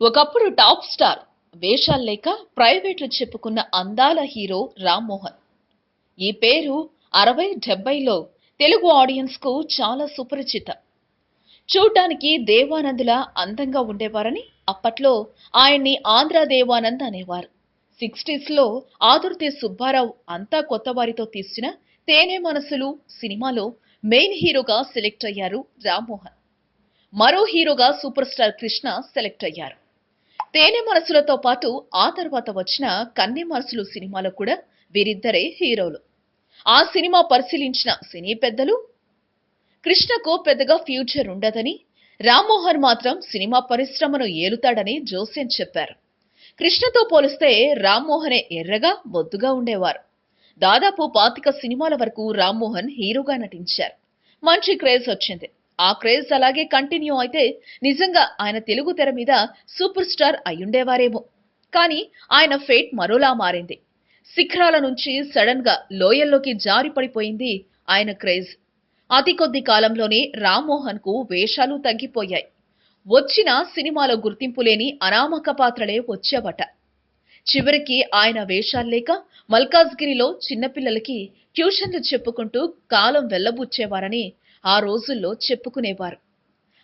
ఒకప్పుడు top star వేషాలు లేక ప్రైవేట్లు చెప్పుకున్న అందాల హీరో రామ్మోహన్. ఈ పేరు అరవై డెబ్బైలో తెలుగు ఆడియన్స్కు చాలా సుపరిచిత. చూడ్డానికి దేవానందులా అందంగా ఉండేవారని అప్పట్లో ఆయన్ని ఆంధ్ర దేవానంద్ అనేవారు. సిక్స్టీస్లో ఆదుర్తి సుబ్బారావు అంతా కొత్త వారితో తీసిన తేనే మనసులు సినిమాలో మెయిన్ హీరోగా సెలెక్ట్ అయ్యారు రామ్మోహన్. మరో హీరోగా సూపర్ స్టార్ కృష్ణ సెలెక్ట్ అయ్యారు. తేనె మనసులతో పాటు ఆ తర్వాత వచ్చిన కన్నె మనసులు సినిమాలో కూడా వీరిద్దరే హీరోలు. ఆ సినిమా పరిశీలించిన సినీ పెద్దలు కృష్ణకు పెద్దగా ఫ్యూచర్ ఉండదని రామ్మోహన్ మాత్రం సినిమా పరిశ్రమను ఏలుతాడని జోసెన్ చెప్పారు. కృష్ణతో పోలిస్తే రామ్మోహనే ఎర్రగా బొద్దుగా ఉండేవారు. దాదాపు పాతిక సినిమాల వరకు రామ్మోహన్ హీరోగా నటించారు. మంచి క్రేజ్ వచ్చింది. ఆ క్రేజ్ అలాగే కంటిన్యూ అయితే నిజంగా ఆయన తెలుగు తెర మీద సూపర్ స్టార్ అయ్యుండేవారేమో. కానీ ఆయన ఫేట్ మరోలా మారింది. శిఖరాల నుంచి సడన్గా లోయల్లోకి జారి పడిపోయింది ఆయన క్రేజ్. అతి కొద్ది కాలంలోనే రామ్మోహన్కు వేషాలు తగ్గిపోయాయి. వచ్చిన సినిమాలో గుర్తింపు లేని అనామక పాత్రలే వచ్చావట. చివరికి ఆయన వేషాలు లేక మల్కాజ్గిరిలో చిన్నపిల్లలకి ట్యూషన్లు చెప్పుకుంటూ కాలం వెళ్ళబుచ్చేవారని ఆ రోజుల్లో చెప్పుకునేవారు.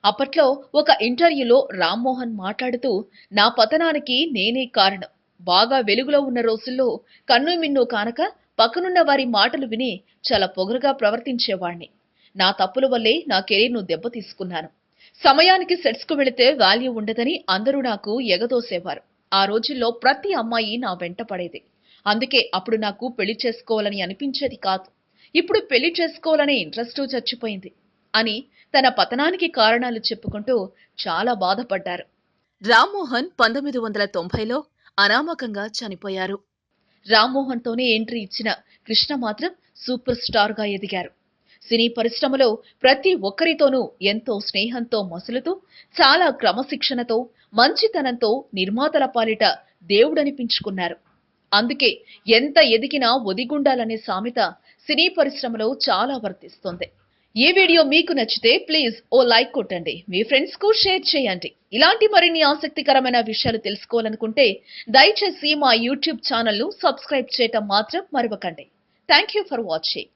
అప్పట్లో ఒక ఇంటర్వ్యూలో రామ్మోహన్ మాట్లాడుతూ నా పతనానికి నేనే కారణం. బాగా వెలుగులో ఉన్న రోజుల్లో కన్ను మిన్ను కానక పక్కనున్న వారి మాటలు విని చాలా పొగరుగా ప్రవర్తించేవాణ్ణి. నా తప్పుల వల్లే నా కెరీర్ను దెబ్బతీసుకున్నాను. సమయానికి సెట్స్కు వెళితే వాల్యూ ఉండదని అందరూ నాకు ఎగదోసేవారు. ఆ రోజుల్లో ప్రతి అమ్మాయి నా వెంట పడేది. అందుకే అప్పుడు నాకు పెళ్ళి చేసుకోవాలని అనిపించేది కాదు. ఇప్పుడు పెళ్ళి చేసుకోవాలనే ఇంట్రెస్టు చచ్చిపోయింది అని తన పతనానికి కారణాలు చెప్పుకుంటూ చాలా బాధపడ్డారు. రామ్మోహన్ పంతొమ్మిది వందల తొంభైలో అనామకంగా చనిపోయారు. రామ్మోహన్తోనే ఎంట్రీ ఇచ్చిన కృష్ణ మాత్రం సూపర్ స్టార్గా ఎదిగారు. సినీ పరిశ్రమలో ప్రతి ఒక్కరితోనూ ఎంతో స్నేహంతో మసులుతూ చాలా క్రమశిక్షణతో మంచితనంతో నిర్మాతల పాలిట దేవుడనిపించుకున్నారు. అందుకే ఎంత ఎదిగినా ఒదిగుండాలనే సామెత సినీ పరిశ్రమలో చాలా వర్తిస్తుంది. ఈ వీడియో మీకు నచ్చితే ప్లీజ్ ఓ లైక్ కొట్టండి. మీ ఫ్రెండ్స్కు షేర్ చేయండి. ఇలాంటి మరిన్ని ఆసక్తికరమైన విషయాలు తెలుసుకోవాలనుకుంటే దయచేసి మా యూట్యూబ్ ఛానల్ను సబ్స్క్రైబ్ చేయటం మాత్రం మరవకండి. Thank you for watching